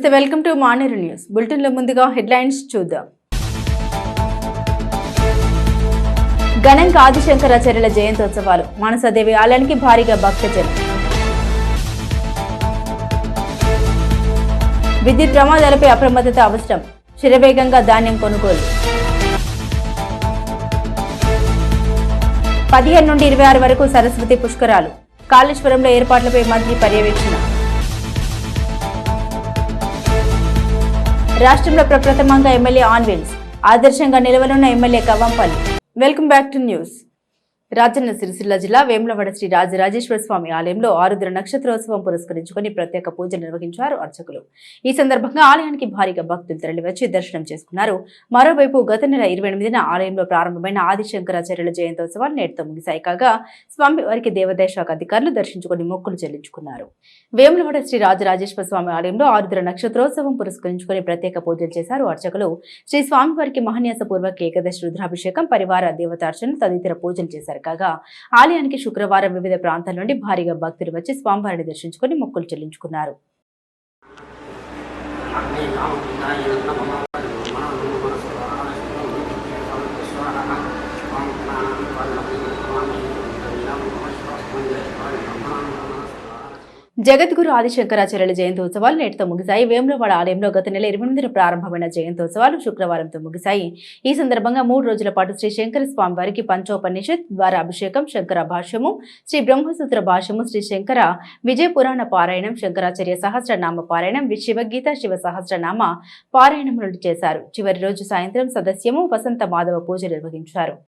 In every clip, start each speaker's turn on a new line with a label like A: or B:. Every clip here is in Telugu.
A: నమస్తే వెల్కమ్ టు మానేరు న్యూస్. బులెటిన్లో ముందుగా హెడ్లైన్స్ చూద్దాం. గణంక ఆదిశంకరాచార్యుల జయంతోత్సవాలు. మానసదేవి ఆలయానికి భారీగా భక్తజనం విద్యుత్ ప్రమాదాలపై అప్రమత్తత అవసరం. శరవేగంగా ధాన్యం కొనుగోలు. పదిహేను నుండి ఇరవై ఆరు వరకు సరస్వతి పుష్కరాలు. కాళేశ్వరంలో ఏర్పాట్లపై మంత్రి పర్యవేక్షణ. రాష్ట్రంలో ప్రప్రథమంగా ఎమ్మెల్యే ఆన్వీల్స్ ఆదర్శంగా నిలవనున్న MLA Kavampalli welcome back to news. Rajanna Sircilla జిల్లా వేములవాడ శ్రీ రాజరాజేశ్వర స్వామి ఆలయంలో ఆరుద్ర నక్షత్రోత్సవం పురస్కరించుకుని ప్రత్యేక పూజలు నిర్వహించారు అర్చకులు. ఈ సందర్భంగా ఆలయానికి భారీగా భక్తులు తరలివచ్చి దర్శనం చేసుకున్నారు. మరోవైపు గత నెల ఇరవై ఎనిమిదిన ఆలయంలో ప్రారంభమైన ఆదిశంకరాచార్యుల జయంతోత్సవాలు నేటితో ముగిశాయి. కాగా స్వామి వారికి దేవాదాయ శాఖ అధికారులు దర్శించుకుని మొక్కులు చెల్లించుకున్నారు. వేములవాడ శ్రీ రాజరాజేశ్వర స్వామి ఆలయంలో ఆరుద్ర నక్షత్రోత్సవం పురస్కరించుకుని ప్రత్యేక పూజలు చేశారు అర్చకులు. శ్రీ స్వామివారికి మహాన్యాసపూర్వక ఏకాదశి రుద్రాభిషేకం పరివార దేవతార్చన తదితర పూజలు చేశారు. కాగా ఆలయానికి శుక్రవారం వివిధ ప్రాంతాల నుండి భారీగా భక్తులు వచ్చి స్వామివారిని దర్శించుకుని మొక్కులు చెల్లించుకున్నారు. జగద్గురు ఆదిశంకరాచార్యుల జయంతోత్సవాలు నేటితో ముగిశాయి. వేములవాడ ఆలయంలో గత నెల ఇరవై ఎనిమిదిన ప్రారంభమైన జయంతోత్సవాలు శుక్రవారంతో ముగిశాయి. ఈ సందర్భంగా మూడు రోజుల పాటు శ్రీ శంకర స్వామి వారికి పంచోపనిషత్ ద్వారా అభిషేకం శంకర భాష్యము శ్రీ బ్రహ్మసూత్ర భాష్యము శ్రీ శంకర విజయ పురాణ పారాయణం శంకరాచార్య సహస్రనామ పారాయణం వి- శివగీత శివ సహస్రనామ పారాయణములు చేశారు. చివరి రోజు సాయంత్రం సదస్యము వసంత మాధవ పూజ నిర్వహించారు.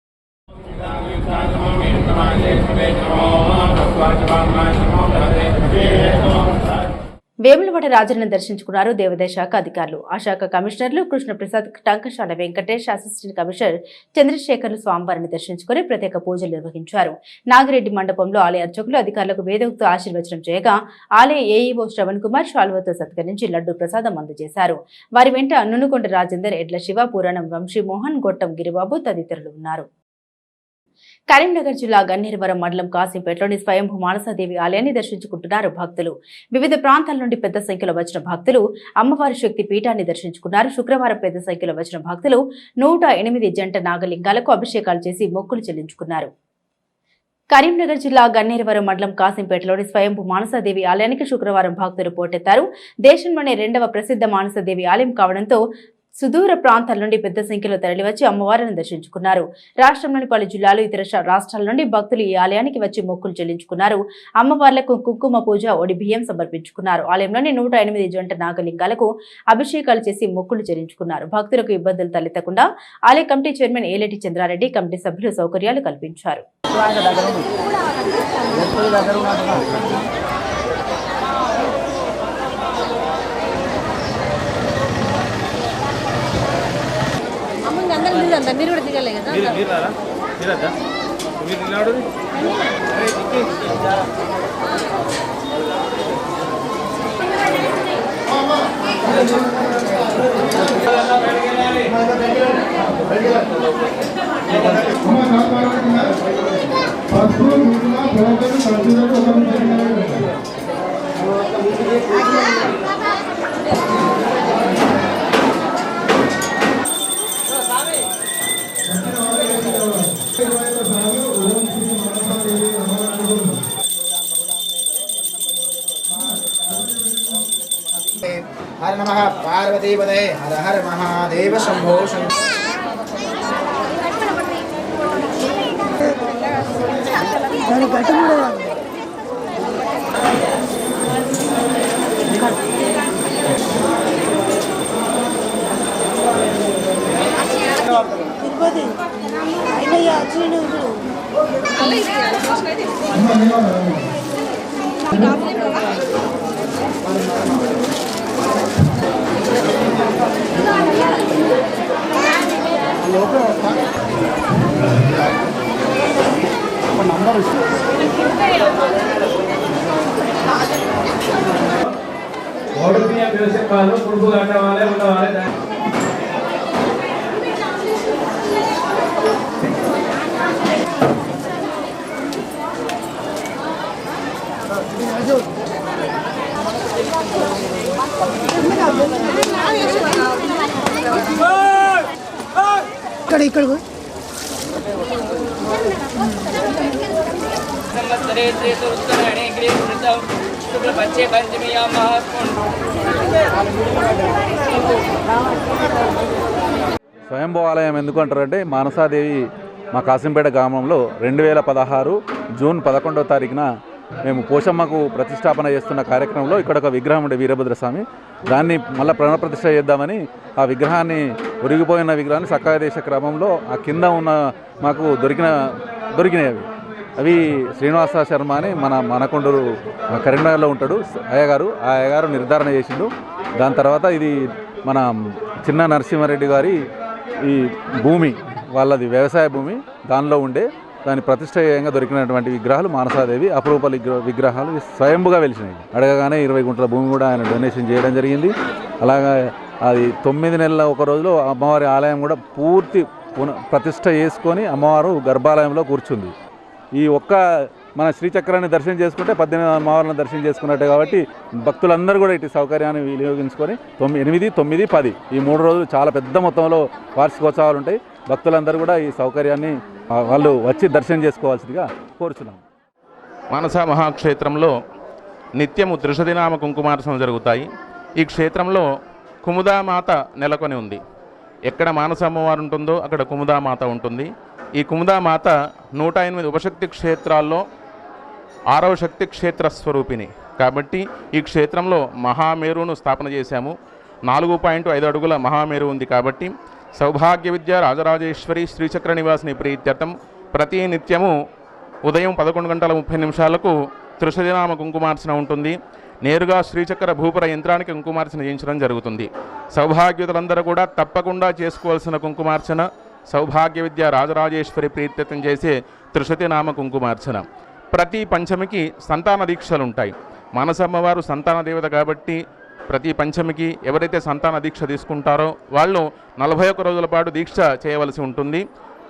A: వేములవాడ రాజులను దర్శించుకున్నారు దేవాదాయ శాఖ అధికారులు. ఆ శాఖ కమిషనర్లు కృష్ణప్రసాద్ టంకశాల వెంకటేష్ అసిస్టెంట్ కమిషనర్ చంద్రశేఖర్లు స్వామివారిని దర్శించుకుని ప్రత్యేక పూజలు నిర్వహించారు. నాగిరెడ్డి మండపంలో ఆలయ అర్చకులు అధికారులకు వేదోక్త ఆశీర్వచనం చేయగా ఆలయ ఏఈఓ శ్రవణ్ కుమార్ శాల్వతో సత్కరించి లడ్డు ప్రసాదం అందజేశారు. వారి వెంట అన్నునుకొండ రాజేందర్ ఎడ్ల శివ పురాణం వంశీ మోహన్ గొట్టం గిరిబాబు తదితరులు ఉన్నారు. కరీంనగర్ జిల్లా గన్నేరువరం మండలం కాసింపేటలోని స్వయంభూ మానసాదేవి ఆలయాన్ని దర్శించుకుంటున్నారు భక్తులు. వివిధ ప్రాంతాల నుండి పెద్ద సంఖ్యలో వచ్చిన భక్తులు అమ్మవారి శక్తి పీఠాన్ని దర్శించుకున్నారు. శుక్రవారం పెద్ద సంఖ్యలో వచ్చిన భక్తులు నూట ఎనిమిది జంట నాగలింగాలకు అభిషేకాలు చేసి మొక్కులు చెల్లించుకున్నారు. కరీంనగర్ జిల్లా గన్నేరువరం మండలం కాసింపేటలోని స్వయంభూ మానసాదేవి ఆలయానికి శుక్రవారం భక్తులు పోటెత్తారు. దేశంలోనే రెండవ ప్రసిద్ధ మానసాదేవి ఆలయం కావడంతో సుదూర ప్రాంతాల నుండి పెద్ద సంఖ్యలో తరలివచ్చి అమ్మవారిని దర్శించుకున్నారు. రాష్ట్రంలోని పలు జిల్లాలు ఇతర రాష్ట్రాల నుండి భక్తులు ఈ ఆలయానికి వచ్చి మొక్కులు చెల్లించుకున్నారు. అమ్మవార్లకు కుంకుమ పూజ ఒడి బియ్యం సమర్పించుకున్నారు. ఆలయంలోని నూట ఎనిమిది జంట నాగలింగాలకు అభిషేకాలు చేసి మొక్కులు చెల్లించుకున్నారు. భక్తులకు ఇబ్బందులు తలెత్తకుండా ఆలయ committee chairman Elati Chandrareddy committee సభ్యులు సౌకర్యాలు కల్పించారు.
B: అమ్మ అందరూ మీరు అంతా మీరు కూడా దిగలే
C: నమ పార్వతీపదే హర హర మహాదేవ శంభో శంభో
D: బియ్యం వేసే వాళ్ళు పురుగు కట్ట వాళ్ళే ఉండవాలి
B: ఇక్కడ ఇక్కడ
E: స్వయంభూ ఆలయం ఎందుకు అంటారంటే మానసాదేవి మా కాసింపేట గ్రామంలో రెండు వేల పదహారు జూన్ పదకొండవ తారీఖున మేము పోషమ్మకు ప్రతిష్టాపన చేస్తున్న కార్యక్రమంలో ఇక్కడ ఒక విగ్రహం ఉండే వీరభద్రస్వామి. దాన్ని మళ్ళీ ప్రతిష్ట చేద్దామని ఆ విగ్రహాన్ని ఒరిగిపోయిన విగ్రహాన్ని సక్కాదేశ క్రమంలో ఆ కింద ఉన్న మాకు దొరికిన దొరికినాయి అవి. అవి శ్రీనివాస శర్మ అని మన మనకొండూరు కరీంనగర్లో ఉంటాడు. అయ్యగారు ఆ అయ్యగారు నిర్ధారణ చేసిండు. దాని తర్వాత ఇది మన చిన్న నరసింహారెడ్డి గారి ఈ భూమి వాళ్ళది వ్యవసాయ భూమి. దానిలో ఉండే దాని ప్రతిష్టయంగా దొరికినటువంటి విగ్రహాలు మానసాదేవి అపురూప విగ్రహాలు స్వయంభుగా వెలిసినాయి అడగగానే ఇరవై గుంటల భూమి కూడా ఆయన డొనేషన్ చేయడం జరిగింది. అలాగా అది తొమ్మిది నెలల ఒక రోజులో అమ్మవారి ఆలయం కూడా పూర్తి పున ప్రతిష్ట చేసుకొని అమ్మవారు గర్భాలయంలో కూర్చుంది. ఈ ఒక్క మన శ్రీచక్రాన్ని దర్శనం చేసుకుంటే పద్దెనిమిది అమ్మవారిని దర్శనం చేసుకున్నట్టే కాబట్టి భక్తులందరూ కూడా ఇటు సౌకర్యాన్ని వినియోగించుకొని తొమ్మిది ఎనిమిది తొమ్మిది పది ఈ మూడు రోజులు చాలా పెద్ద మొత్తంలో వార్షికోత్సవాలు ఉంటాయి. భక్తులందరూ కూడా ఈ సౌకర్యాన్ని వాళ్ళు వచ్చి దర్శనం చేసుకోవాల్సిందిగా కోరుచున్నాం
F: మానస మహాక్షేత్రంలో నిత్యము త్రిషదినామ కుంకుమార్చనలు జరుగుతాయి. ఈ క్షేత్రంలో కుముదామాత నెలకొని ఉంది. ఎక్కడ మానస అమ్మవారు ఉంటుందో అక్కడ కుముదామాత ఉంటుంది. ఈ కుముదామాత నూట ఎనిమిది ఉపశక్తి క్షేత్రాల్లో ఆరవ శక్తి క్షేత్ర స్వరూపిణి. కాబట్టి ఈ క్షేత్రంలో మహామేరును స్థాపన చేశాము. నాలుగు పాయింట్ ఐదు అడుగుల మహామేరు ఉంది కాబట్టి సౌభాగ్య విద్య రాజరాజేశ్వరి శ్రీచక్ర నివాసిని ప్రీత్యర్థం. ప్రతి నిత్యము ఉదయం పదకొండు గంటల ముప్పై నిమిషాలకు త్రిశదినామ కుంకుమార్చన ఉంటుంది. నేరుగా శ్రీచక్ర భూపుర యంత్రానికి కుంకుమార్చన చేయించడం జరుగుతుంది. సౌభాగ్యుతులందరూ కూడా తప్పకుండా చేసుకోవాల్సిన కుంకుమార్చన. సౌభాగ్య విద్య రాజరాజేశ్వరి ప్రీత్యర్థం చేసే త్రిశతినామ కుంకుమార్చన. ప్రతి పంచమికి సంతాన దీక్షలు ఉంటాయి మానసమ్మవారు సంతాన దేవత కాబట్టి ప్రతి పంచమికి ఎవరైతే సంతాన దీక్ష తీసుకుంటారో వాళ్ళు నలభై ఒక్క రోజుల పాటు దీక్ష చేయవలసి ఉంటుంది.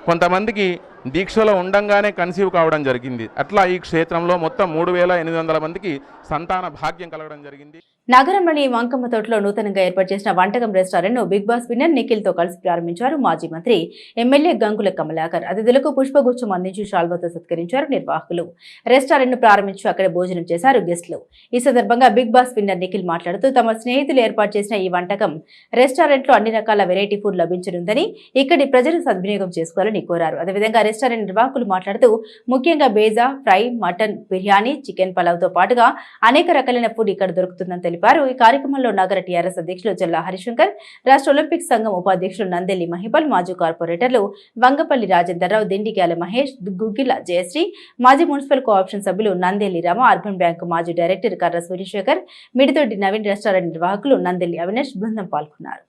F: కొంతమందికి దీక్షలో ఉండంగానే కన్సీవ్ కావడం జరిగింది. అట్లా ఈ క్షేత్రంలో మొత్తం మూడు వేల ఎనిమిది వందల మందికి సంతాన భాగ్యం కలగడం జరిగింది.
A: నగరంలోని వంకమ్మ తోటలో నూతనంగా ఏర్పాటు చేసిన వంటకం రెస్టారెంట్ను బిగ్ బాస్ విన్నర్ నిఖిల్తో కలిసి ప్రారంభించారు మాజీ మంత్రి ఎమ్మెల్యే గంగుల కమలాకర్. అతిథులకు పుష్పగుచ్చం అందించి షాల్వతో సత్కరించారు నిర్వాహకులు. రెస్టారెంట్ను ప్రారంభించి అక్కడ భోజనం చేశారు గెస్టులు. ఈ సందర్భంగా బిగ్ బాస్ విన్నర్ నిఖిల్ మాట్లాడుతూ తమ స్నేహితులు ఏర్పాటు చేసిన ఈ వంటకం రెస్టారెంట్లో అన్ని రకాల వెరైటీ ఫుడ్ లభించనుందని ఇక్కడి ప్రజలు సద్వినియోగం చేసుకోవాలని కోరారు. అదేవిధంగా రెస్టారెంట్ నిర్వాహకులు మాట్లాడుతూ ముఖ్యంగా bheja fry mutton biryani chicken పలావ్తో పాటుగా అనేక రకాలైన ఫుడ్ ఇక్కడ దొరుకుతుందని తెలిపారు. ఈ కార్యక్రమంలో నగర టీఆర్ఎస్ అధ్యక్షులు జల్లా హరిశంకర్ రాష్ట్ర ఒలింపిక్ సంఘం ఉపాధ్యక్షులు నందెల్లి మహిపల్ మాజీ కార్పొరేటర్లు వంగపల్లి రాజేందర్రావు దిండిగ్యాల మహేష్ గుగ్గిల జయశ్రీ మాజీ మున్సిపల్ కోఆప్షన్ సభ్యులు నందెల్లి రామ అర్బన్ బ్యాంకు మాజీ డైరెక్టర్ కర్ర సూర్యశేఖర్ మిడితోటి నవీన్ రెస్టారెంట్ నిర్వాహకులు నందెల్లి అవినాష్ బృందం పాల్గొన్నారు.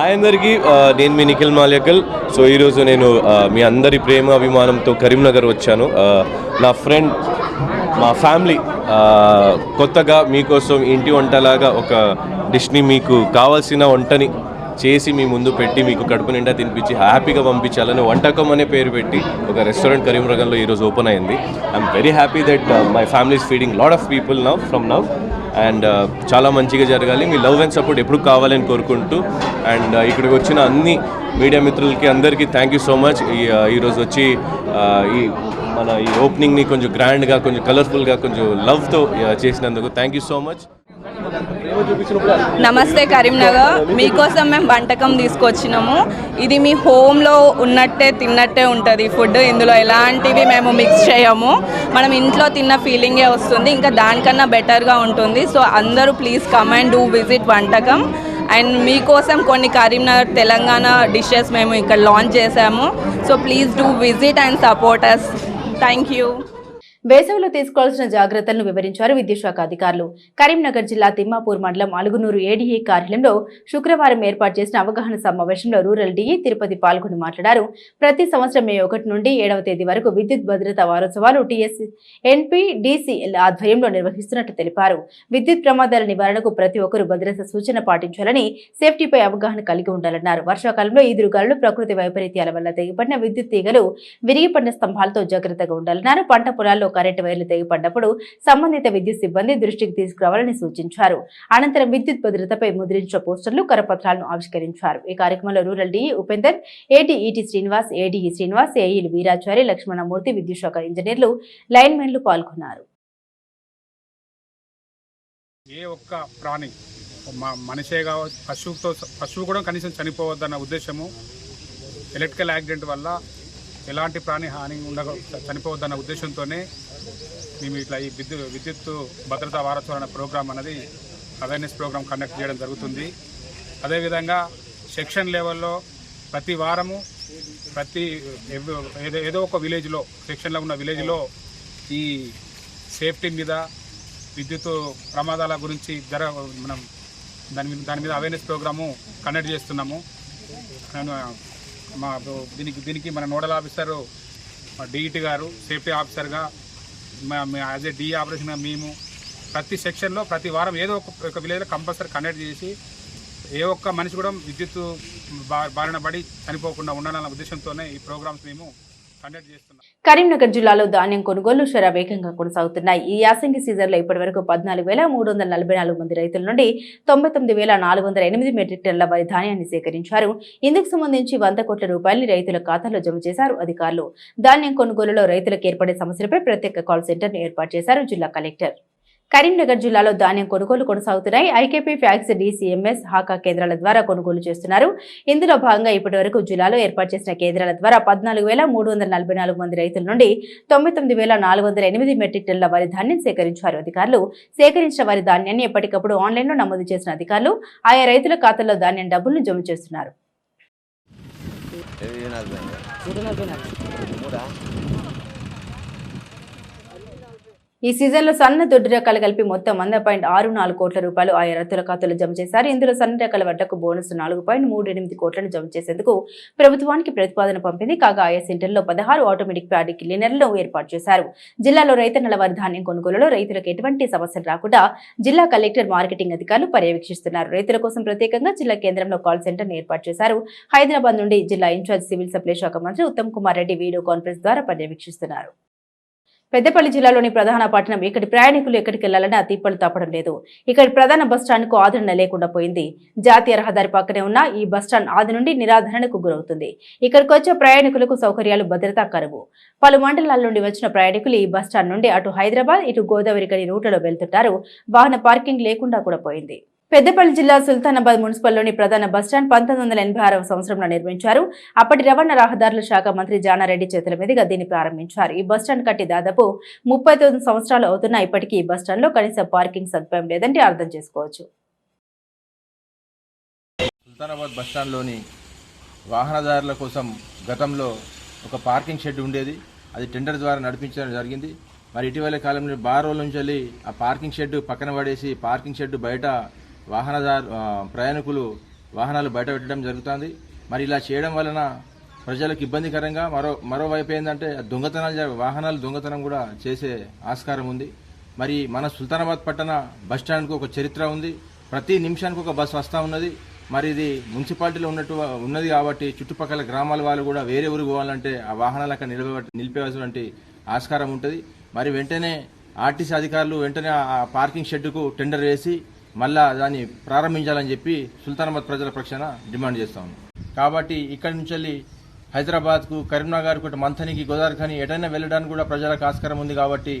G: హాయ్ అందరికీ. నేను మీ నిఖిల్ మాల్యకల్. సో ఈరోజు నేను మీ అందరి ప్రేమ అభిమానంతో కరీంనగర్ వచ్చాను. నా ఫ్రెండ్ మా ఫ్యామిలీ కొత్తగా మీకోసం ఇంటి వంటలాగా ఒక డిష్ని మీకు కావాల్సిన వంటని చేసి మీ ముందు పెట్టి మీకు కడుపు నిండా తినిపించి హ్యాపీగా పంపించాలని వంటకం అనే పేరు పెట్టి ఒక రెస్టారెంట్ కరీంనగర్లో ఈరోజు ఓపెన్ అయింది. I'm very happy that my family is feeding lot of people now from now and చాలా మంచిగా జరగాలి. మీ లవ్ అండ్ సపోర్ట్ ఎప్పుడు కావాలని కోరుకుంటూ అండ్ ఇక్కడికి వచ్చిన అన్ని మీడియా మిత్రులకి అందరికీ థ్యాంక్ యూ సో మచ్ ఈ ఈరోజు వచ్చి ఈ మన ఈ ఓపెనింగ్ని కొంచెం గ్రాండ్గా కొంచెం కలర్ఫుల్గా కొంచెం లవ్తో చేసినందుకు థ్యాంక్ యూ సో మచ్
H: నమస్తే కరీంనగర్. మీకోసం మేము వంటకం తీసుకొచ్చినాము. ఇది మీ హోమ్లో ఉన్నట్టే తిన్నట్టే ఉంటుంది ఫుడ్. ఇందులో ఎలాంటివి మేము మిక్స్ చేయము. మనం ఇంట్లో తిన్న ఫీలింగే వస్తుంది. ఇంకా దానికన్నా బెటర్గా ఉంటుంది. సో అందరూ please come and do visit Vantakam. And మీకోసం కొన్ని కరీంనగర్ తెలంగాణ డిషెస్ మేము ఇక్కడ లాంచ్ చేసాము. So please do visit and support us thank you
A: వేసవిలో తీసుకోవాల్సిన జాగ్రత్తలను వివరించారు విద్యుత్ శాఖ అధికారులు. కరీంనగర్ జిల్లా తిమ్మాపూర్ మండలం అలుగునూరు ఏడీఏ కార్యాలయంలో శుక్రవారం ఏర్పాటు చేసిన అవగాహన సమావేశంలో రూరల్ డీఈ తిరుపతి పాల్గొని మాట్లాడారు. ప్రతి సంవత్సరం మే ఒకటి నుండి ఏడవ తేదీ వరకు విద్యుత్ భద్రతా వారోత్సవాలు టీఎస్ ఎన్పీడీసీఎల్ ఆధ్వర్యంలో నిర్వహిస్తున్నట్లు తెలిపారు. విద్యుత్ ప్రమాదాల నివారణకు ప్రతి ఒక్కరూ భద్రత సూచన పాటించాలని సేఫ్టీపై అవగాహన కలిగి ఉండాలన్నారు. వర్షాకాలంలో ఈదురుగాలు ప్రకృతి వైపరీత్యాల వల్ల తెగిపడిన విద్యుత్ తీగలు విరిగిపడిన స్తంభాలతో జాగ్రత్తగా ఉండాలన్నారు. పంట పొలాల్లో కరెంటు వైర్లు తెగిపడ్డప్పుడు సంబంధిత విద్యుత్ సిబ్బంది దృష్టికి తీసుకురావాలని సూచించారు. అనంతరం విద్యుత్ భద్రతపై ముద్రించిన పోస్టర్లు కరపత్రాలను ఆవిష్కరించారు. ఈ కార్యక్రమంలో రూరల్ డిఈ ఉపేందర్ ఏటీఈటీ శ్రీనివాస్ ఏడీఈ శ్రీనివాస్ ఏఈలు వీరాచారి లక్ష్మణమూర్తి విద్యుత్ శాఖ ఇంజనీర్లు లైన్మెన్లు పాల్గొన్నారు.
D: ఏ ఒక్క ప్రాణి మనిషే కావచ్చు పశువుతో పశువు కూడా కనీసం చనిపోవద్దన్న ఉద్దేశము ఎలక్ట్రికల్ యాక్సిడెంట్ వల్ల ఎలాంటి ప్రాణి హాని ఉండ చనిపోవద్దన్న ఉద్దేశంతోనే మేము ఇట్లా ఈ విద్యుత్ విద్యుత్ భద్రతా వారోత్సవం ప్రోగ్రాం అనేది అవేర్నెస్ ప్రోగ్రాం కండక్ట్ చేయడం జరుగుతుంది. అదేవిధంగా సెక్షన్ లెవెల్లో ప్రతి వారము ప్రతి ఏదో ఏదో ఒక విలేజ్లో సెక్షన్లో ఉన్న విలేజ్లో ఈ సేఫ్టీ మీద విద్యుత్ ప్రమాదాల గురించి జర మనం దాని మీద దాని మీద అవేర్నెస్ ప్రోగ్రాము కండక్ట్ చేస్తున్నాము. మా దీనికి దీనికి మన nodal officer DET garu safety ఆఫీసర్గా యాజ్ ఏ డీ ఆపరేషన్ మేము ప్రతి సెక్షన్లో ప్రతి వారం ఏదో ఒక విలేజ్లో కంపల్సరీ కండక్ట్ చేసి ఏ ఒక్క మనిషి కూడా విద్యుత్ బారిన పడి చనిపోకుండా ఉండాలన్న ఉద్దేశంతోనే ఈ ప్రోగ్రామ్స్ మేము కండక్ట్ చేస్తున్నాం.
A: కరీంనగర్ జిల్లాలో ధాన్యం కొనుగోలు షరా వేగంగా కొనసాగుతున్నాయి. ఈ యాసంగి సీజన్లో ఇప్పటివరకు పద్నాలుగు వేల మూడు వందల నలభై నాలుగు మంది రైతుల నుండి తొంభై తొమ్మిది వేల నాలుగు వందల ఎనిమిది మెట్రిక్ టన్ల వరి ధాన్యాన్ని సేకరించారు. ఇందుకు సంబంధించి వంద కోట్ల రూపాయలని రైతుల ఖాతాలో జమ చేశారు అధికారులు. ధాన్యం కొనుగోలులో రైతులకు ఏర్పడే సమస్యలపై ప్రత్యేక కాల్ సెంటర్ను ఏర్పాటు చేశారు జిల్లా కలెక్టర్. కరీంనగర్ జిల్లాలో ధాన్యం కొనుగోలు కొనసాగుతున్నాయి. ఐకేపీ ఫ్యాక్స్ డిసిఎంఎస్ హాకా కేంద్రాల ద్వారా కొనుగోలు చేస్తున్నారు. ఇందులో భాగంగా ఇప్పటివరకు జిల్లాలో ఏర్పాటు చేసిన కేంద్రాల ద్వారా పద్నాలుగు వేల మూడు వందల నలభై నాలుగు మంది రైతుల నుండి తొంభై తొమ్మిది వేల నాలుగు వందల ఎనిమిది మెట్రిక్ టన్నుల వరి ధాన్యం సేకరించారు. అధికారులు సేకరించిన వరి ధాన్యాన్ని ఎప్పటికప్పుడు ఆన్లైన్లో నమోదు చేసిన అధికారులు ఆయా రైతుల ఖాతాల్లో ధాన్యం డబ్బులను జమ చేస్తున్నారు. ఈ సీజన్లో సన్న దొడ్డు రకాలు కలిపి మొత్తం వంద పాయింట్ ఆరు నాలుగు కోట్ల రూపాయలు ఆయా రైతుల ఖాతాలో జమ చేశారు. ఇందులో సన్న రకాల వడ్డకు బోనస్ నాలుగు పాయింట్ మూడు ఎనిమిది కోట్లను జమ చేసేందుకు ప్రభుత్వానికి ప్రతిపాదన పంపింది. కాగా ఆయా సెంటర్లో పదహారు ఆటోమేటిక్ ప్యాడీ క్లీనర్లను ఏర్పాటు చేశారు. జిల్లాలో రైతన్నల వారి ధాన్యం కొనుగోలులో రైతులకు ఎటువంటి సమస్యలు రాకుండా జిల్లా కలెక్టర్ మార్కెటింగ్ అధికారులు పర్యవేక్షిస్తున్నారు. రైతుల కోసం ప్రత్యేకంగా జిల్లా కేంద్రంలో కాల్ సెంటర్ను ఏర్పాటు చేశారు. హైదరాబాద్ నుండి జిల్లా ఇన్ఛార్జ్ సివిల్ సప్లై శాఖ మంత్రి ఉత్తమ్ కుమార్ రెడ్డి వీడియో కాన్ఫరెన్స్ ద్వారా పర్యవేక్షిస్తున్నారు. పెద్దపల్లి జిల్లాలోని ప్రధాన పట్టణం. ఇక్కడి ప్రయాణికులు ఎక్కడికి వెళ్ళాలని తిప్పలు తప్పడం లేదు. ఇక్కడి ప్రధాన బస్ స్టాండ్కు ఆదరణ లేకుండా పోయింది. జాతీయ రహదారి పక్కనే ఉన్న ఈ బస్ స్టాండ్ ఆది నుండి నిరాధరణకు గురవుతుంది. ఇక్కడికి వచ్చే ప్రయాణికులకు సౌకర్యాలు భద్రతా కరువు. పలు మండలాల నుండి వచ్చిన ప్రయాణికులు ఈ బస్ స్టాండ్ నుండి అటు హైదరాబాద్ ఇటు గోదావరి గని రూట్లలో వెళ్తుంటారు. వాహన పార్కింగ్ లేకుండా కూడా పోయింది. పెద్దపల్లి జిల్లా సుల్తానాబాద్ మున్సిపల్లోని ప్రధాన బస్టాండ్ పంతొమ్మిది వందల ఎనభై ఆరవ సంవత్సరంలో నిర్మించారు. అప్పటి రవాణా రహదారుల శాఖ మంత్రి జానారెడ్డి చేతుల మీదుగా దీన్ని ప్రారంభించారు. ఈ బస్టాండ్ కట్టి దాదాపు ముప్పై తొమ్మిది సంవత్సరాలు అవుతున్నా ఇప్పటికీ ఈ బస్టాండ్లో కనీస పార్కింగ్ సదుపాయం లేదంటే అర్థం చేసుకోవచ్చు.
I: సుల్తానాబాద్ బస్టాండ్లోని వాహనదారుల కోసం గతంలో ఒక పార్కింగ్ షెడ్ ఉండేది. అది టెండర్ ద్వారా నడిపించడం జరిగింది. మరి ఇటీవల కాలంలో బారోల నుంచి వెళ్ళి ఆ పార్కింగ్ షెడ్ పక్కన పడేసి పార్కింగ్ షెడ్ బయట వాహనదారు ప్రయాణికులు వాహనాలు బయట పెట్టడం జరుగుతుంది. మరి ఇలా చేయడం వలన ప్రజలకు ఇబ్బందికరంగా మరో మరోవైపు ఏంటంటే దొంగతనాలు వాహనాలు దొంగతనం కూడా చేసే ఆస్కారం ఉంది. మరి మన సుల్తానాబాద్ పట్టణ బస్ స్టాండ్కు ఒక చరిత్ర ఉంది. ప్రతి నిమిషానికి ఒక బస్ వస్తూ ఉన్నది. మరి ఇది మున్సిపాలిటీలో ఉన్నట్టు ఉన్నది కాబట్టి చుట్టుపక్కల గ్రామాల వాళ్ళు కూడా వేరే ఊరు పోవాలంటే ఆ వాహనాలు అక్కడ నిలిపే నిలిపేవలసినటువంటి ఆస్కారం ఉంటుంది. మరి వెంటనే ఆర్టీసీ అధికారులు వెంటనే ఆ పార్కింగ్ షెడ్డుకు టెండర్ వేసి మళ్ళా దాన్ని ప్రారంభించాలని చెప్పి సుల్తానాబాద్ ప్రజల పక్షాన డిమాండ్ చేస్తాం కాబట్టి ఇక్కడి నుంచి వెళ్ళి హైదరాబాద్కు కరీంనగర్కు మంథనికి గోదావరి ఎటైనా వెళ్ళడానికి కూడా ప్రజలకు ఆస్కారం ఉంది కాబట్టి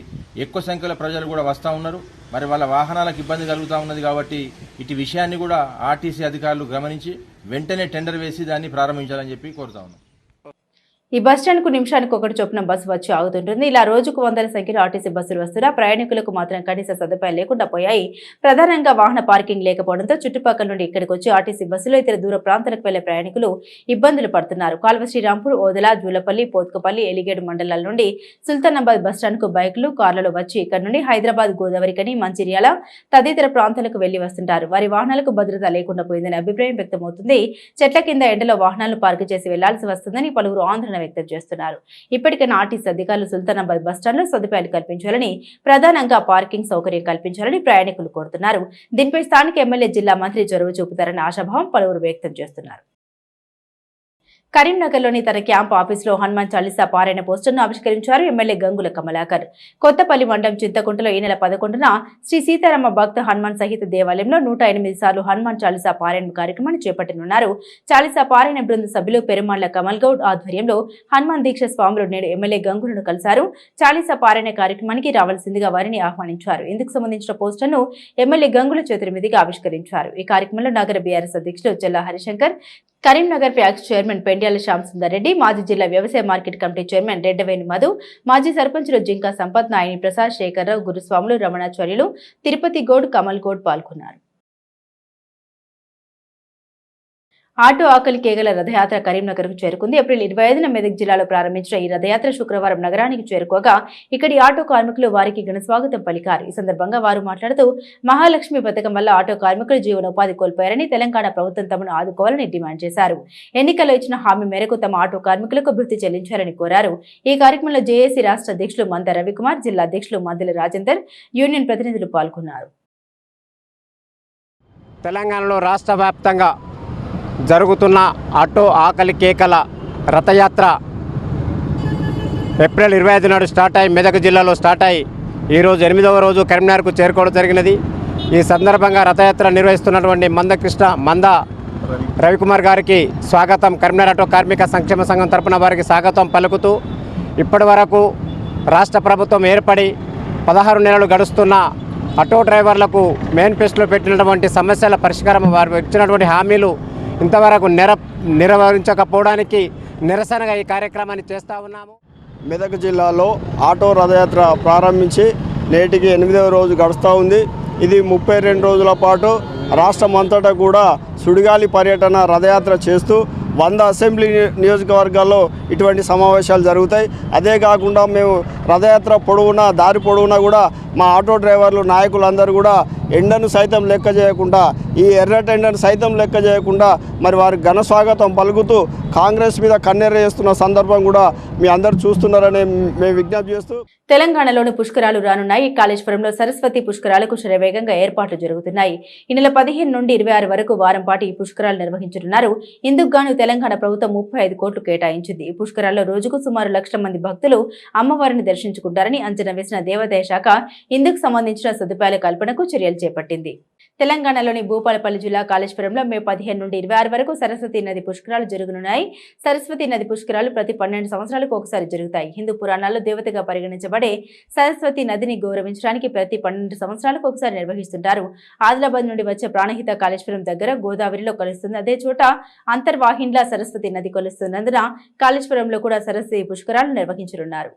I: ఎక్కువ సంఖ్యలో ప్రజలు కూడా వస్తూ ఉన్నారు. మరి వాళ్ళ వాహనాలకు ఇబ్బంది కలుగుతూ ఉన్నది కాబట్టి ఇటు విషయాన్ని కూడా ఆర్టీసీ అధికారులు గమనించి వెంటనే టెండర్ వేసి దాన్ని ప్రారంభించాలని చెప్పి కోరుతా ఉన్నాం.
A: ఈ బస్ స్టాండ్కు నిమిషానికి ఒకటి చొప్పున బస్సు వచ్చి ఆగుతుంటుంది. ఇలా రోజుకు వందల సంఖ్యలో ఆర్టీసీ బస్సులు వస్తున్నా ప్రయాణికులకు మాత్రం కనీస సదుపాయాలు లేకుండా పోయాయి. ప్రధానంగా వాహన పార్కింగ్ లేకపోవడంతో చుట్టుపక్కల నుండి ఇక్కడికి వచ్చి ఆర్టీసీ బస్సులో ఇతర దూర ప్రాంతాలకు వెళ్ళే ప్రయాణికులు ఇబ్బందులు పడుతున్నారు. కాల్వ శ్రీరాంపూర్ ఓదల జూలపల్లి పోత్కపల్లి ఎలిగేడు మండలాల నుండి సుల్తానాబాద్ బస్ స్టాండ్కు బైకులు కార్లలో వచ్చి ఇక్కడ నుండి హైదరాబాద్ గోదావరికని మంచిర్యాల తదితర ప్రాంతాలకు వెళ్ళి వస్తుంటారు. వారి వాహనాలకు భద్రత లేకుండా పోయిందని అభిప్రాయం వ్యక్తమవుతుంది. చెట్ల కింద ఎండలో వాహనాలు పార్కు చేసి వెళ్ళాల్సి వస్తుందని పలువురు ఆందోళన వ్యక్తం చేస్తున్నారు. ఇప్పటికైనా ఆర్టీసీ అధికారులు సుల్తానాబాద్ బస్టాండ్లో సదుపాయాలు కల్పించాలని ప్రధానంగా పార్కింగ్ సౌకర్యం కల్పించాలని ప్రయాణికులు కోరుతున్నారు. దీనిపై స్థానిక ఎమ్మెల్యే జిల్లా మంత్రి చొరవ చూపుతారని ఆశాభావం పలువురు వ్యక్తం చేస్తున్నారు. కరీంనగర్లోని తన క్యాంప్ ఆఫీసులో హనుమాన్ చాలీసా పారాయణ పోస్టర్ను ఆవిష్కరించారు ఎమ్మెల్యే గంగుల కమలాకర్. కొత్తపల్లి మండలం చింతకుంటలో ఈ నెల పదకొండున శ్రీ సీతారామ భక్త హనుమాన్ సహిత దేవాలయంలో నూట ఎనిమిది సార్లు హనుమాన్ చాలీసా పారాయణ కార్యక్రమాన్ని చేపట్టనున్నారు. చాలీసా పారాయణ బృంద సభ్యులు పెరుమాళ్ళ కమల్ గౌడ్ ఆధ్వర్యంలో హనుమాన్ దీక్ష స్వాములు నేడు ఎమ్మెల్యే గంగులను కలిశారు. చాలీసా పారాయణ కార్యక్రమానికి రావాల్సిందిగా వారిని ఆహ్వానించారు. ఇందుకు సంబంధించిన పోస్టర్ను ఎమ్మెల్యే గంగుల చేతుల మీదుగా ఆవిష్కరించారు. ఈ కార్యక్రమంలో నగర బీఆర్ఎస్ అధ్యక్షుడు చెల్లా హరిశంకర్ కరీంనగర్ ప్యాక్స్ చైర్మన్ పెండ్యాల శ్యామ్ సుందర్ రెడ్డి మాజీ జిల్లా వ్యవసాయ market committee chairman Reddaveni Madhu మాజీ సర్పంచులు జింకా సంపత్ నాయని ప్రసాద్ శేఖర్రావు గురుస్వాములు రమణాచార్యులు తిరుపతి గౌడ్ కమల్ గోడ్ పాల్గొన్నారు. ఆటో ఆకలి కేగల రథయాత్ర కరీంనగర్కు చేరుకుంది. ఏప్రిల్ ఇరవై ఐదున మెదక్ జిల్లాలో ప్రారంభించిన ఈ రథయాత్ర శుక్రవారం నగరానికి చేరుకోగా ఇక్కడి ఆటో కార్మికులు వారికి ఘన స్వాగతం పలికారు. ఈ సందర్భంగా వారు మాట్లాడుతూ మహాలక్ష్మి పథకం వల్ల ఆటో కార్మికులు జీవనోపాధి కోల్పోయారని తెలంగాణ ప్రభుత్వం తమను ఆదుకోవాలని డిమాండ్ చేశారు. ఎన్నికల్లో ఇచ్చిన హామీ మేరకు తమ ఆటో కార్మికులకు భృతి చెల్లించాలని కోరారు. ఈ కార్యక్రమంలో జేఏసీ రాష్ట్ర అధ్యక్షులు మంద రవికుమార్ జిల్లా అధ్యక్షులు మందుల రాజేందర్ యూనియన్ ప్రతినిధులు పాల్గొన్నారు.
J: తెలంగాణలో రాష్ట్ర వ్యాప్తంగా జరుగుతున్న ఆటో ఆకలి కేకల రథయాత్ర ఏప్రిల్ ఇరవై ఐదు నాడు స్టార్ట్ అయ్యి మెదక్ జిల్లాలో స్టార్ట్ అయ్యి ఈరోజు ఎనిమిదవ రోజు కరీంనగర్కు చేరుకోవడం జరిగినది. ఈ సందర్భంగా రథయాత్ర నిర్వహిస్తున్నటువంటి మందకృష్ణ మంద రవికుమార్ గారికి స్వాగతం. కరీంనగర్ ఆటో కార్మిక సంక్షేమ సంఘం తరపున వారికి స్వాగతం పలుకుతూ ఇప్పటి వరకు రాష్ట్ర ప్రభుత్వం ఏర్పడి పదహారు నెలలు గడుస్తున్న ఆటో డ్రైవర్లకు మేనిఫెస్టోలో పెట్టినటువంటి సమస్యల పరిష్కారం వారు ఇచ్చినటువంటి హామీలు ఇంతవరకు నెర నిర్వహించకపోవడానికి నిరసనగా ఈ కార్యక్రమాన్ని చేస్తూ ఉన్నాము.
K: మెదక్ జిల్లాలో ఆటో రథయాత్ర ప్రారంభించి నేటికి ఎనిమిదవ రోజు గడుస్తూ ఉంది. ఇది ముప్పై రెండు రోజుల పాటు రాష్ట్రం అంతటా కూడా సుడిగాలి పర్యటన రథయాత్ర చేస్తూ వంద అసెంబ్లీ నియోజకవర్గాల్లో ఇటువంటి సమావేశాలు జరుగుతాయి. అదే కాకుండా మేము రథయాత్ర పొడవునా దారి పొడవునా కూడా మా ఆటో డ్రైవర్లు నాయకులందరూ కూడా ఎండను సైతం లెక్క చేయకుండా ఈ ఎర్రటెండను సైతం లెక్క చేయకుండా మరి వారి ఘన స్వాగతం పలుకుతూ కాంగ్రెస్ మీద కన్నెర్ర చేస్తున్న సందర్భం కూడా మీ అందరు చూస్తున్నారని మేము విజ్ఞప్తి చేస్తూ
A: తెలంగాణలోని పుష్కరాలు రానున్నాయి. కాళేశ్వరంలో సరస్వతి పుష్కరాలకు శరవేగంగా ఏర్పాట్లు జరుగుతున్నాయి. ఈ నెల పదిహేను నుండి ఇరవై ఆరు వరకు వారం పాటు ఈ పుష్కరాలు నిర్వహించనున్నారు. ఇందుకు గాను తెలంగాణ ప్రభుత్వం ముప్పై ఐదు కోట్లు కేటాయించింది. ఈ పుష్కరాల్లో రోజుకు సుమారు లక్షల మంది భక్తులు అమ్మవారిని దర్శించుకుంటారని అంచనా వేసిన దేవాదాయ శాఖ ఇందుకు సంబంధించిన సదుపాయాల కల్పనకు చర్యలు చేపట్టింది. తెలంగాణలోని భూపాలపల్లి జిల్లా కాళేశ్వరంలో మే పదిహేను నుండి ఇరవై ఆరు వరకు సరస్వతి నది పుష్కరాలు జరగనున్నాయి. సరస్వతి నది పుష్కరాలు ప్రతి పన్నెండు సంవత్సరాలకు ఒకసారి జరుగుతాయి. హిందూ పురాణాల్లో దేవతగా పరిగణించబడే సరస్వతి నదిని గౌరవించడానికి ప్రతి పన్నెండు సంవత్సరాలకు ఒకసారి నిర్వహిస్తుంటారు. ఆదిలాబాద్ నుండి వచ్చే ప్రాణహిత కాళేశ్వరం దగ్గర గోదావరిలో కలుస్తుంది అదే చోట అంతర్వాహిన్లా సరస్వతి నది కలుస్తున్నందున కాళేశ్వరంలో కూడా సరస్వతి పుష్కరాలు నిర్వహించనున్నారు.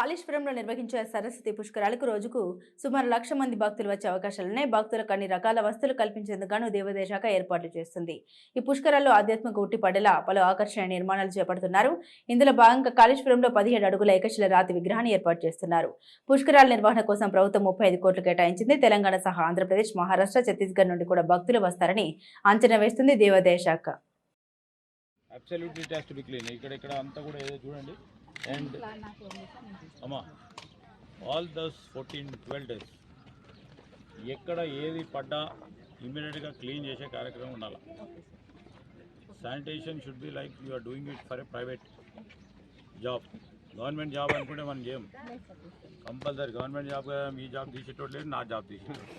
A: కాళేశ్వరంలో నిర్వహించే సరస్వతి పుష్కరాలకు రోజుకు సుమారు లక్ష మంది భక్తులు వచ్చే అవకాశాలున్నాయి భక్తులకు అన్ని రకాల వస్తువులు కల్పించేందుకు గాను దేవాదాయ శాఖ ఏర్పాట్లు చేస్తుంది. ఈ పుష్కరాల్లో ఆధ్యాత్మిక ఉట్టిపడేలా పలు ఆకర్షణ నిర్మాణాలు చేపడుతున్నారు. ఇందులో భాగంగా కాళేశ్వరంలో పదిహేడు అడుగుల ఏకశిల రాతి విగ్రహాన్ని ఏర్పాటు చేస్తున్నారు. పుష్కరాల నిర్వహణ కోసం ప్రభుత్వం ముప్పై ఐదు కోట్లు కేటాయించింది. తెలంగాణ సహా ఆంధ్రప్రదేశ్ మహారాష్ట్ర ఛత్తీస్గఢ్ నుండి కూడా భక్తులు వస్తారని అంచనా వేస్తుంది దేవాదాయ శాఖ.
L: అబ్సల్యూట్లీ టెస్ట్ బి క్లీన్ ఇక్కడ ఇక్కడ అంతా కూడా ఏదో చూడండి. అండ్ అమ్మా all these fourteen twelve days ఎక్కడ ఏది పడ్డా ఇమ్మీడియట్గా క్లీన్ చేసే కార్యక్రమం ఉండాలి. Sanitation should be like you are doing it for a private job government job అనుకుంటే మనం చేయం కంపల్సరీ గవర్నమెంట్ జాబ్ మీ జాబ్ తీసేటోడు లేదు నా జాబ్ తీసేటోడు.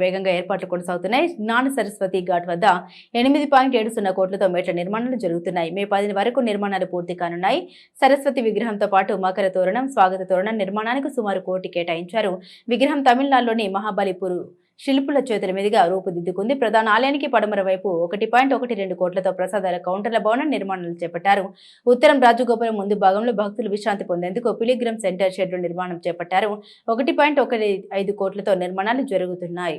A: వేగంగా ఏర్పాట్లు కొనసాగుతున్నాయి. జ్ఞాన సరస్వతి ఘాట్ వద్ద ఎనిమిది పాయింట్ ఏడు సున్నా కోట్లతో మెట్ల నిర్మాణాలు జరుగుతున్నాయి. మే పది వరకు నిర్మాణాలు పూర్తి కానున్నాయి. సరస్వతి విగ్రహంతో పాటు మకర తోరణం స్వాగత తోరణం నిర్మాణానికి సుమారు కోటి కేటాయించారు. విగ్రహం తమిళనాడులోని మహాబలిపూర్ శిల్పుల చేతుల మీదుగా రూపుదిద్దుకుంది. ప్రధాన ఆలయానికి పడమర వైపు ఒకటి పాయింట్ ఒకటి రెండు కోట్లతో ప్రసాదాల కౌంటర్ల భవనం నిర్మాణాలు చేపట్టారు. ఉత్తరం రాజగోపురం ముందు భాగంలో భక్తులు విశ్రాంతి పొందేందుకు పిలిగ్రమ్ సెంటర్ షెడ్లు నిర్మాణం చేపట్టారు. ఒకటి పాయింట్ ఒకటి ఐదు కోట్లతో నిర్మాణాలు జరుగుతున్నాయి.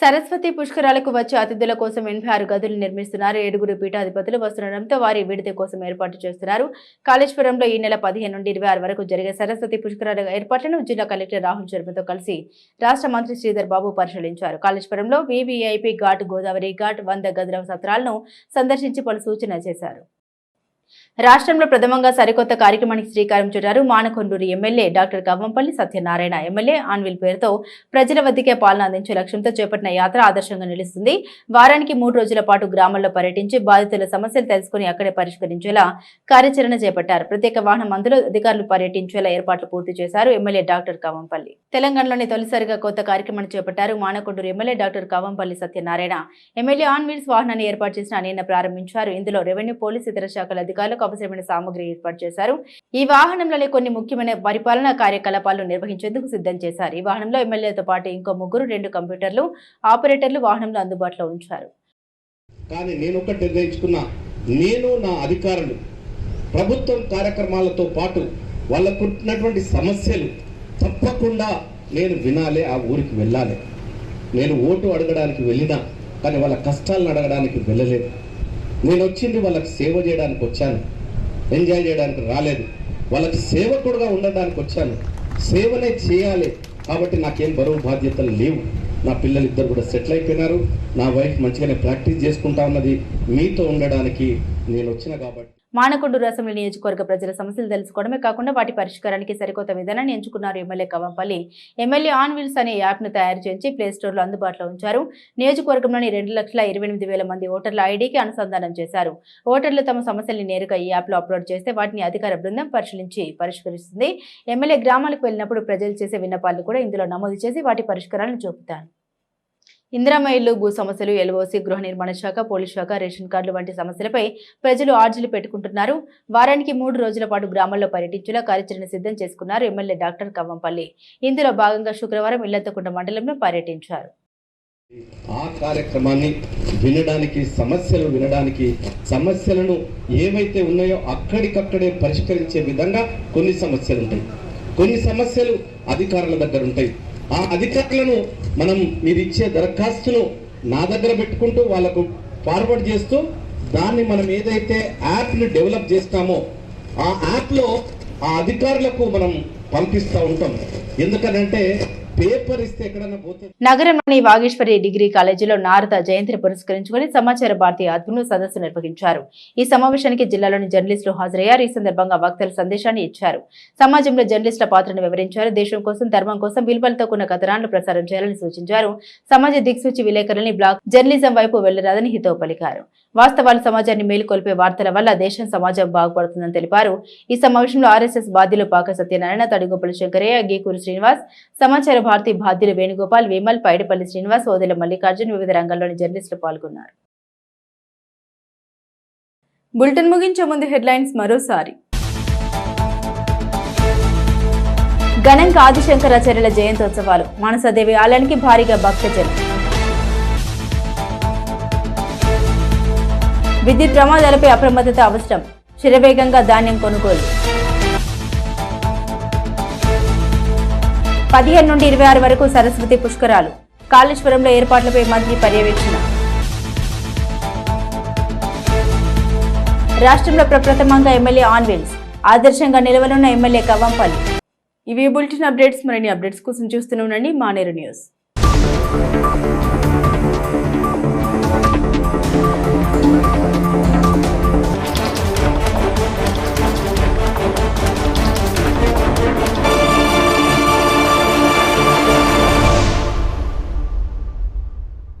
A: సరస్వతి పుష్కరాలకు వచ్చే అతిథుల కోసం ఎనభై ఆరు గదులు నిర్మిస్తున్నారు. ఏడుగురు పీఠాధిపతులు వస్తుండడంతో వారి విడిది కోసం ఏర్పాటు చేస్తున్నారు. కాళేశ్వరంలో ఈ నెల పదిహేను నుండి ఇరవై ఆరు వరకు జరిగే సరస్వతి పుష్కరాల ఏర్పాట్లను జిల్లా కలెక్టర్ రాహుల్ శర్మతో కలిసి రాష్ట్ర మంత్రి శ్రీధర్ బాబు పరిశీలించారు. కాళేశ్వరంలో వీవీఐపీ ఘాట్ గోదావరి ఘాట్ వంద గదుల సత్రాలను సందర్శించి పలు సూచన చేశారు. రాష్ట్రంలో ప్రథమంగా సరికొత్త కార్యక్రమానికి శ్రీకారం చుట్టారు Manakondur MLA doctor Kavvampalli Satyanarayana. MLA on wheel పేరుతో ప్రజల వద్దకే పాలన అందించే లక్ష్యంతో చేపట్టిన యాత్ర ఆదర్శంగా నిలుస్తుంది. వారానికి మూడు రోజుల పాటు గ్రామాల్లో పర్యటించి బాధితుల సమస్యలు తెలుసుకుని అక్కడే పరిష్కరించేలా కార్యాచరణ చేపట్టారు. ప్రత్యేక వాహనం అందులో అధికారులు పర్యటించేలా ఏర్పాట్లు పూర్తి చేశారు ఎమ్మెల్యే డాక్టర్ కవ్వంపల్లి. తెలంగాణలోని తొలిసారిగా కొత్త కార్యక్రమాన్ని చేపట్టారు Manakondur MLA doctor Kavvampalli Satyanarayana. MLA on wheels వాహనాన్ని ఏర్పాటు చేసిన నిన్న ప్రారంభించారు. ఇందులో రెవెన్యూ పోలీస్ ఇతర శాఖల అధికారులకు అవసరమైన సామగ్రి ఏర్పాటు చేశారు. ఈ వాహనంలోనే కొన్ని ముఖ్యమైన పరిపాలనా కార్యకలాపాలు నిర్వహించేందుకు సిద్ధం చేశారు. ఈ వాహనంలో ఎమ్మెల్యేతో పాటు ఇంకో ముగ్గురు రెండు కంప్యూటర్లు ఆపరేటర్లు వాహనంలో అందుబాటులో ఉంచారు.
M: కానీ నేను ఒకటి నిర్ణయించుకున్నా నేను నా అధికారులు ప్రభుత్వం కార్యక్రమాలతో పాటు వాళ్ళకున్నటువంటి సమస్యలు తప్పకుండా నేను వినాలి ఆ ఊరికి వెళ్ళాలి. నేను ఓటు అడగడానికి వెళ్ళినా కానీ వాళ్ళ కష్టాలను అడగడానికి వెళ్ళలేదు. నేను వచ్చింది వాళ్ళకి సేవ చేయడానికి వచ్చాను. ఎంజాయ్ చేయడానికి రాలేదు. వాళ్ళకి సేవకుడుగా ఉండడానికి వచ్చాను. సేవనే చేయాలి. కాబట్టి నాకేం బరువు బాధ్యతలు లేవు. నా పిల్లలు ఇద్దరు కూడా సెటిల్ అయిపోయినారు. నా వైఫ్ మంచిగానే ప్రాక్టీస్ చేసుకుంటా ఉన్నది. మీతో ఉండడానికి నేను వచ్చిన కాబట్టి
A: మానకొండు అసెంబ్లీ నియోజకవర్గ ప్రజల సమస్యలు తెలుసుకోవడమే కాకుండా వాటి పరిష్కారానికి సరికొత్త విధానాన్ని ఎంచుకున్నారు MLA Kavampalli. MLA on wheels అనే యాప్ను తయారు చేసి ప్లేస్టోర్లో అందుబాటులో ఉంచారు. నియోజకవర్గంలోని రెండు లక్షల ఇరవై ఎనిమిది వేల మంది ఓటర్ల ఐడీకి అనుసంధానం చేశారు. ఓటర్లు తమ సమస్యల్ని నేరుగా ఈ యాప్లో అప్లోడ్ చేస్తే వాటిని అధికార బృందం పరిశీలించి పరిష్కరిస్తుంది. ఎమ్మెల్యే గ్రామాలకు వెళ్ళినప్పుడు ప్రజలు చేసే విన్నపాలను కూడా ఇందులో నమోదు చేసి వాటి పరిష్కారాలను చూపుతారు. ఇందిరమ్మ ఇల్లు భూ సమస్యలు ఎల్ఓసి గృహ నిర్మాణ శాఖ పోలీస్ శాఖ రేషన్ కార్డులు వంటి సమస్యలపై ప్రజలు ఆర్జీలు పెట్టుకుంటున్నారు. వారానికి మూడు రోజుల పాటు గ్రామాల్లో పర్యటించేలా కార్యాచరణ సిద్ధం చేసుకున్నారు ఎమ్మెల్యే డాక్టర్ కవ్వంపల్లి. ఇందులో భాగంగా శుక్రవారం ఇల్లంతకుంట మండలంలో పర్యటించారు.
M: ఆ కార్యక్రమాన్ని వినడానికి సమస్యలు వినడానికి సమస్యలను ఏవైతే ఉన్నాయో అక్కడికక్కడే పరిష్కరించే విధంగా కొన్ని సమస్యలు ఉంటాయి కొన్ని సమస్యలు అధికారుల దగ్గర ఉంటాయి ఆ అధికారులను మనం మీరు ఇచ్చే దరఖాస్తును నా దగ్గర పెట్టుకుంటూ వాళ్ళకు ఫార్వర్డ్ చేస్తూ దాన్ని మనం ఏదైతే యాప్ని డెవలప్ చేస్తామో ఆ యాప్లో ఆ అధికారులకు మనం పంపిస్తూ ఉంటాం. ఎందుకనంటే పేపర్ ఇస్తే ఎక్కడన్నా పోతే
A: నగరంలోని వాగేశ్వరి డిగ్రీ కాలేజీలో నారద జయంతిని పురస్కరించుకుని సమాచార భారతి ఆధ్వర్యంలో సదస్సు నిర్వహించారు. ఈ సమావేశానికి జిల్లాలోని జర్నలిస్టులు హాజరయ్యారు. ఈ సందర్భంగా వక్తలు సందేశాన్ని ఇచ్చారు. సమాజంలో జర్నలిస్టుల పాత్రను వివరించారు. దేశం కోసం ధర్మం కోసం విలువలతో కూడిన కథనాలను ప్రసారం చేయాలని సూచించారు. సమాజ దిక్సూచి విలేకరులని బ్లాక్ జర్నలిజం వైపు వెళ్ళరాదని హితవు పలికారు. వాస్తవాలు సమాజాన్ని మేలుకొల్పే వార్తల వల్ల దేశం సమాజం బాగుపడుతుందని తెలిపారు. ఈ సమావేశంలో ఆర్ఎస్ఎస్ బాధ్యులు పాక సత్యనారాయణ తడిగోపల శంకరయ్య గీకూరు శ్రీనివాస్ సమాచార భారతి బాధ్యులు వేణుగోపాల్ విమల్ పైడిపల్లి శ్రీనివాస్ ఓదెల మల్లికార్జున్ వివిధ రంగాల్లోని జర్నలిస్టులు పాల్గొన్నారు. బులెటిన్ ముగించే ముందు హెడ్లైన్స్ మరోసారి. ఘనంగా ఆదిశంకరాచార్యుల జయంతోత్సవాలు. మానసదేవి ఆలయానికి భారీగా భక్తజనం. విద్యుత్ ప్రమాదాలపై అప్రమత్తత అవసరం. శరవేగంగా ధాన్యం కొనుగోలు. పదిహేను నుండి ఇరవై ఆరు వరకు సరస్వతి పుష్కరాలు. కాళేశ్వరంలో ఏర్పాట్లపై మంత్రి పర్యవేక్షణ. రాష్ట్రంలో ప్రప్రథమంగా ఎమ్మెల్యే ఆన్విల్స్. ఆదర్శంగా నిలవనున్న ఎమ్మెల్యే కవ్వంపల్లి. ఇవి బులెటిన్ అప్డేట్స్. మరిన్ని అప్డేట్స్ కోసం చూస్తూనే ఉండండి. మానేరు న్యూస్.